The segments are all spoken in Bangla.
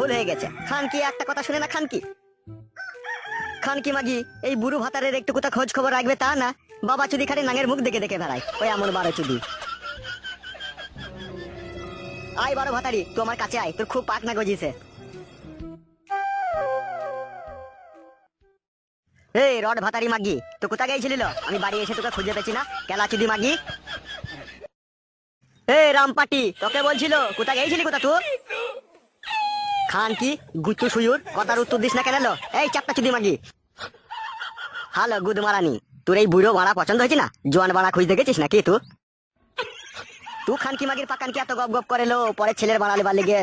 ভুল হয়ে গেছে। খান কি একটা কথা শুনে না খান কি খান কি মাগি, এই বুড়ো ভাতারের একটু কোথা খোঁজ খবর রাখবে তা না? বাবা চুদি খালি নাঙের মুখ দেখে দেখে বেড়ায়। ওই এমন বারো চুদি। আয় বারো ভাতারি, তুই আমার কাছে আয়, তোর খুব পাক না গজিছে। এই, রড ভাতারি মাগি তো কোথা গেছিলিল? আমি বাড়ি এসে তোকে খুঁজে পেছি না, কেলা চুদি মাগি। এই, রামপাটি, তোকে বলছিল কোথা গেছিলি কোথা তুই? খান কি? গুচ্ছু সুয়ুর? কথার উত্তর দিস না কেন? এই চাপটা চুদি মাগি। হ্যালো গুদ মারানি। তোর এই বুড়ো ভাড়া পছন্দ হয়েছে না? জোয়ান ভাড়া খুঁজতে গেছিস নাকি তুই তুই খান কি মাগির পাকান কি এত গপ গপ করে লো? পরে ছেলের বাড়ালে বার লেগে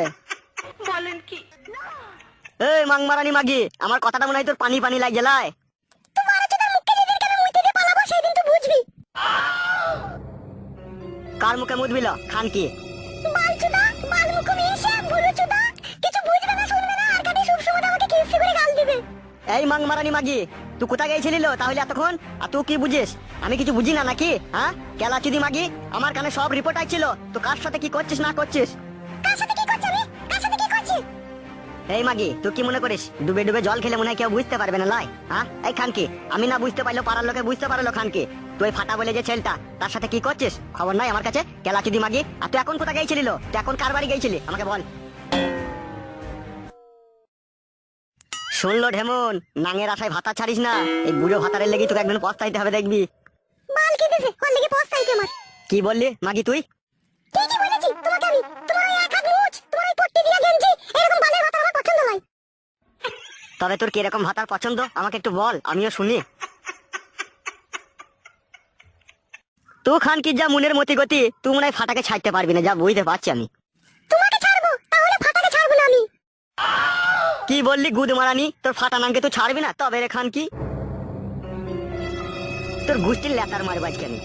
বলেন কি? এই মাং মারানি মাগি আমার কথাটা মনে হয় তোর পানি পানি লাগে লাই। কার মুখে মুদ বিল খান কি? এই মাং মারানি মাগি তুই কোথা গেছিলিল তাহলে এতক্ষণ আর তুই কি বুঝিস? আমি কিছু বুঝি না নাকি? হ্যাঁ? কেলা চুদি মাগি আমার কানে সব রিপোর্ট আসছিল। তো কার সাথে কি করছিস না করছিস? এই মাগি তুই কি মনে করিস? ডুবে ডুবে জল খেলে মনে হয় কেউ বুঝতে পারবে না লাই? হ্যাঁ? এই খানকি আমি না বুঝতে পারল পাড়ার লোকে বুঝতে পারল খানকি। তুই ফাটা বলে যে ছেলেটা তার সাথে কি করছিস? খবর নাই আমার কাছে? কেলা চুদি মাগি আর তুই এখন কোথা গেছিলিল তুই এখন কার বাড়ি গেছিলি আমাকে বল। শুনলো ঢেমন নাঙের আশায় ভাতা ছাড়িস না। এই বুড়ো ভাতারের লেগে তোকে একদিন পস্তাইতে হবে দেখবি? বাল কেটেছে ওর লেগে পস্তাইতে আমার। কি বললি? মাগি তুই? ঠিকই বলেছি তোমাকে আমি। তোমার ওই এক হাত মুছ তোমার ওই পট্টি দিয়া গেঞ্জি এরকম বালের কথা আমার পছন্দ নয়। তবে তোর কীরকম ভাতার পছন্দ? আমাকে একটু বল আমিও শুনি। তুই খান কি যা মনের মতি গতি তুই মনে হয় ফাটাকে ছাড়তে পারবি না যা বুঝতে পারছি আমি। কি বললি গুদ মারানি? তোর ফাটা নামকে তুই ছাড়বি না? তবে রে খান কি? তোর গুষ্টির লেতার মারবো আজকে আমি।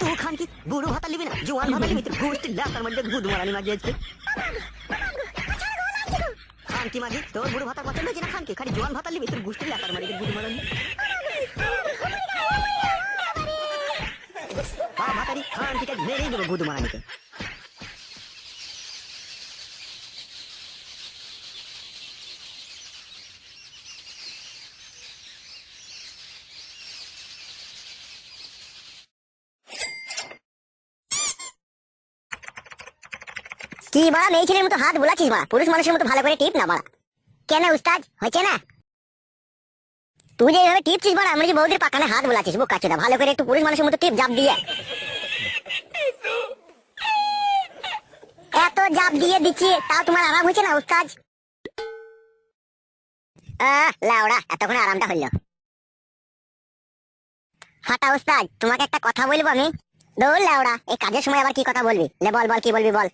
তুই খান কি? বুড়ো ভাতা লিবি না? জোয়ান ভাতা লিবি তোর গুষ্টির লেতার মধ্যে গুদ মারানি মাগি আজকে। খান কি মাগি? তোর বুড়ো ভাতা পছন্দ হয়েছে খান কি? খালি জোয়ান ভাতা লিবি তোর গুষ্টির লেতার মারি গুদ মারানি। হ্যাঁ ভাতারি, খান কি মেরেই দেবো গুদ কি বাড়া মেয়ে ছেলের মতো হাত বোলাচ্ছিস মা পুরুষ মানুষের মতো ভালো করে টিপ না বাড়া কেন উস্তাদ? হয়েছে না? তুই যে এইভাবে টিপছিস বাড়া আমরা যে বৌদির পাকানে হাত বোলাচ্ছিস, বুক কাছে ভালো করে একটু পুরুষ মানুষের মতো টিপ জাপ দিয়ে। এত জাপ দিয়ে দিচ্ছি, তাও তোমার আরাম হয়েছে না, উস্তাদ? লাউড়া, এতক্ষণে আরামটা হইল। ফাটা উস্তাদ, তোমাকে একটা কথা বলব আমি? দৌড়, লাউড়া, এই কাজের সময় আবার কি কথা বলবি? লে বল বল, কি বলবি বল?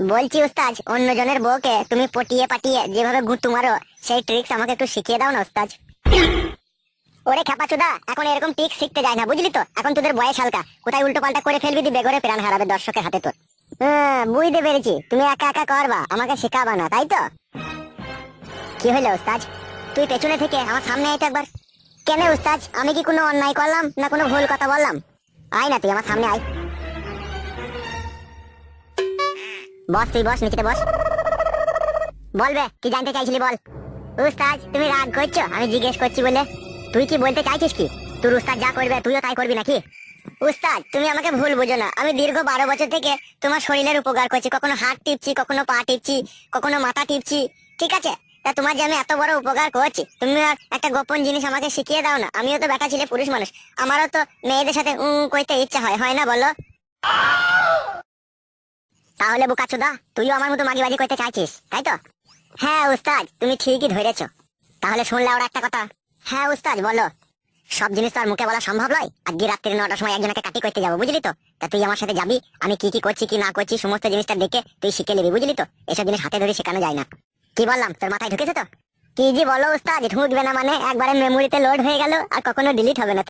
বলছি উস্তাজ অন্য জনের বউকে তুমি পটিয়ে পাটিয়ে যেভাবে গুঁতু মারো, সেই ট্রিক্স আমাকে একটু শিখিয়ে দাও না উস্তাজ ওরে খেপাচুদা, এখন এরকম ট্রিক্স শিখতে যায় না, বুঝলি তো? এখন তোদের বয়স হালকা। কোথায় উল্টো পাল্টা করে ফেলবি দি বেগরে প্রাণ হারাবে দর্শকের হাতে তোর। হ্যাঁ বুঝতে পেরেছি। তুমি একা একা করবা, আমাকে শেখাবা না, তাই তো? কি হইল উস্তাজ তুই পেছনে থেকে আমার সামনে আয় তো একবার। কেন উস্তাজ আমি কি কোনো অন্যায় করলাম না কোনো ভুল কথা বললাম? আয় না তুই, আমার সামনে আয়। বস তুই বস, নিচেতে বস। বলবে, কি জানতে চাইছিলি বল? উস্তাজ তুমি রাগ করছ? আমি জিজ্ঞেস করছি বলে। তুই কি বলতে চাইছিস কি? তোর উস্তাদ যা করবে, তুইও তাই করবি নাকি? উস্তাদ, তুমি আমাকে ভুল বুঝো না। আমি দীর্ঘ বারো বছর থেকে তোমার শরীরের উপকার করছি। কখনো হাত টিপছি, কখনো পা টিপছি, কখনো মাথা টিপছি। ঠিক আছে? তা তোমার যে আমি এত বড় উপকার করছি, তুমি আর একটা গোপন জিনিস আমাকে শিখিয়ে দাও না। আমিও তো বেটা ছিলে, পুরুষ মানুষ। আমারও তো মেয়েদের সাথে উম কইতে ইচ্ছা হয় হয় না বলো? তাহলে বুকাচুদা তুইও আমার মতো মাগিবাজি করতে চাইছিস, তাই তো? হ্যাঁ উস্তাদ, তুমি ঠিকই ধরেছ। তাহলে শুনলে ওরা একটা কথা। হ্যাঁ উস্তাদ, বলো। সব জিনিস তো আর মুখে বলা সম্ভব নয়। আজকে রাত্রি নটার সময় একজনকে কাটি করতে যাব, বুঝলি তো? তা তুই আমার সাথে যাবি? আমি কি কি করছি, কি না করছি, সমস্ত জিনিসটা দেখে তুই শিখে নিবি, বুঝলি তো? এসব জিনিস হাতে ধরে শেখানো যায় না। কি বললাম, তোর মাথায় ঢুকেছে তো? কি জি বলো, উস্তাদ, ঢুকবে না মানে একবারে মেমোরিতে লোড হয়ে গেল, আর কখনো ডিলিট হবে না